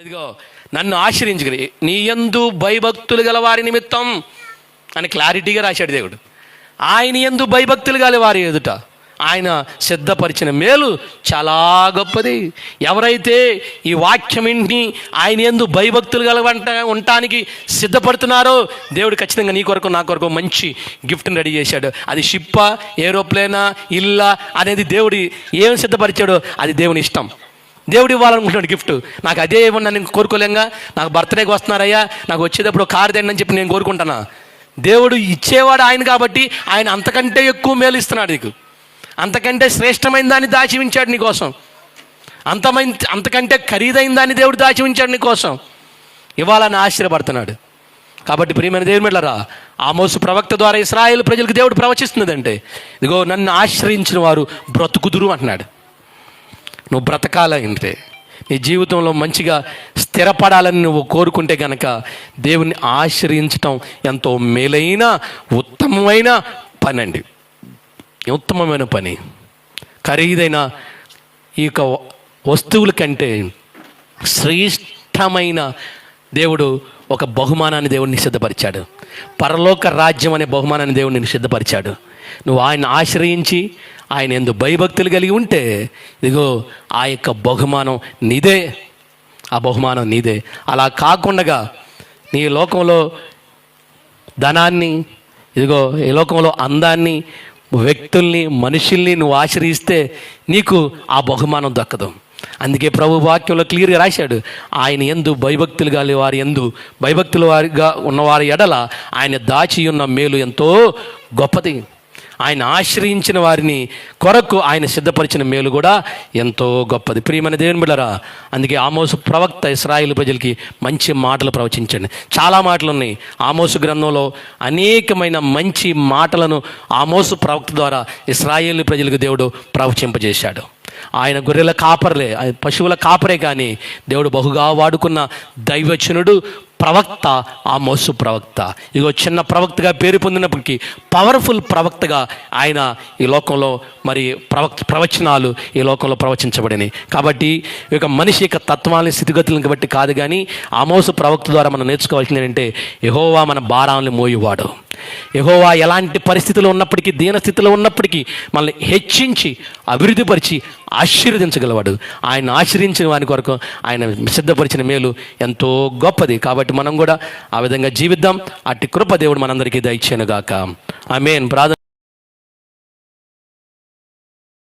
ఇదిగో నన్ను ఆశ్రయించగలి నీ ఎందు భయభక్తులు గల వారి నిమిత్తం అని క్లారిటీగా రాశాడు దేవుడు. ఆయన ఎందు భయభక్తులు గల వారి ఎదుట ఆయన సిద్ధపరిచిన మేలు చాలా గొప్పది. ఎవరైతే ఈ వాక్యం ఇంటిని ఆయన ఎందు భయభక్తులు కలవంట ఉండటానికి సిద్ధపడుతున్నారో దేవుడు ఖచ్చితంగా నీ కొరకు నా కొరకు మంచి గిఫ్ట్ని రెడీ చేశాడు. అది షిప్పా ఏరోప్లేనా ఇల్లా అనేది దేవుడి ఏం సిద్ధపరిచాడో అది దేవుని ఇష్టం. దేవుడు ఇవ్వాలనుకుంటున్నాడు గిఫ్ట్ నాకు అదే ఇవ్వండి నేను కోరుకోలేంగా. నాకు బర్త్డేకి వస్తున్నారయ్యా. నాకు వచ్చేటప్పుడు కారు తెండి అని చెప్పి నేను కోరుకుంటున్నా. దేవుడు ఇచ్చేవాడు ఆయన కాబట్టి ఆయన అంతకంటే ఎక్కువ మేలు ఇస్తున్నాడు నీకు. అంతకంటే శ్రేష్టమైన దాన్ని దాచి ఉంచాడు నీకోసం అంతమైన అంతకంటే ఖరీదైన దాన్ని దేవుడు దాచి ఉంచాడు నీకోసం ఇవ్వాలని ఆశ్చర్యపడుతున్నాడు కాబట్టి ప్రియమైన దేవుని మెళ్ళరా ఆమోసు ప్రవక్త ద్వారా ఇస్రాయేల్ ప్రజలకు దేవుడు ప్రవచిస్తున్నదంటే ఇదిగో నన్ను ఆశ్రయించిన వారు బ్రతుకుదురు అంటున్నాడు. నువ్వు బ్రతకాలంటే నీ జీవితంలో మంచిగా స్థిరపడాలని నువ్వు కోరుకుంటే కనుక దేవుని ఆశ్రయించటం ఎంతో మేలైన ఉత్తమమైన పని అండి ఉత్తమమైన పని. ఖరీదైన ఈ యొక్క వస్తువుల కంటే శ్రేష్టమైన దేవుడు ఒక బహుమానాన్ని దేవుడిని సిద్ధపరిచాడు పరలోక రాజ్యం అనే బహుమానాన్ని దేవుడిని సిద్ధపరిచాడు నువ్వు ఆయన ఆశ్రయించి ఆయన ఎందు భయభక్తులు కలిగి ఉంటే ఇదిగో ఆ యొక్క బహుమానం నీదే. ఆ బహుమానం నీదే. అలా కాకుండా నీ లోకంలో ధనాన్ని ఇదిగో ఈ లోకంలో అందాన్ని వ్యక్తుల్ని మనుషుల్ని నువ్వు ఆశ్రయిస్తే నీకు ఆ బహుమానం దక్కదు. అందుకే ప్రభు వాక్యంలో క్లియర్గా రాశాడు ఆయన ఎందు భయభక్తులు గాలి వారి ఎందు భయభక్తులు వారిగా ఉన్నవారి ఎడల ఆయన దాచి ఉన్న మేలు ఎంతో గొప్పది. ఆయన ఆశ్రయించిన వారిని కొరకు ఆయన సిద్ధపరిచిన మేలు కూడా ఎంతో గొప్పది. ప్రియమైన దేవుని బిళ్ళరా అందుకే ఆమోసు ప్రవక్త ఇస్రాయిల్ ప్రజలకి మంచి మాటలు ప్రవచించండి. చాలా మాటలు ఉన్నాయి. ఆమోసు గ్రంథంలో అనేకమైన మంచి మాటలను ఆమోసు ప్రవక్త ద్వారా ఇస్రాయేల్ ప్రజలకు దేవుడు ప్రవచింపజేశాడు. ఆయన గొర్రెల కాపరలే ఆయన పశువుల కాపరే కానీ దేవుడు బహుగా వాడుకున్న దైవచనుడు ప్రవక్త ఆ మోసు ప్రవక్త. ఇదిగో చిన్న ప్రవక్తగా పేరు పొందినప్పటికీ పవర్ఫుల్ ప్రవక్తగా ఆయన ఈ లోకంలో మరి ప్రవక్త ప్రవచనాలు ఈ లోకంలో ప్రవచించబడినాయి. కాబట్టి ఈ యొక్క మనిషి యొక్క తత్వాలని స్థితిగతులను బట్టి కాదు కానీ ఆమోసు ప్రవక్త ద్వారా మనం నేర్చుకోవాల్సింది ఏంటంటే యహోవా మన భారాలను మోయువాడు. యహోవా ఎలాంటి పరిస్థితులు ఉన్నప్పటికీ దీనస్థితిలో ఉన్నప్పటికీ మనల్ని హెచ్చించి అభివృద్ధిపరిచి ఆశీర్వదించగలవాడు. ఆయన ఆశ్రయించిన వారి కొరకు ఆయన సిద్ధపరిచిన మేలు ఎంతో గొప్పది. కాబట్టి మనం కూడా ఆ విధంగా జీవిద్దాం. అట్టి కృప దేవుడు మనందరికీ దయచేయనుగాక. ఆమెన్. ప్రార్థన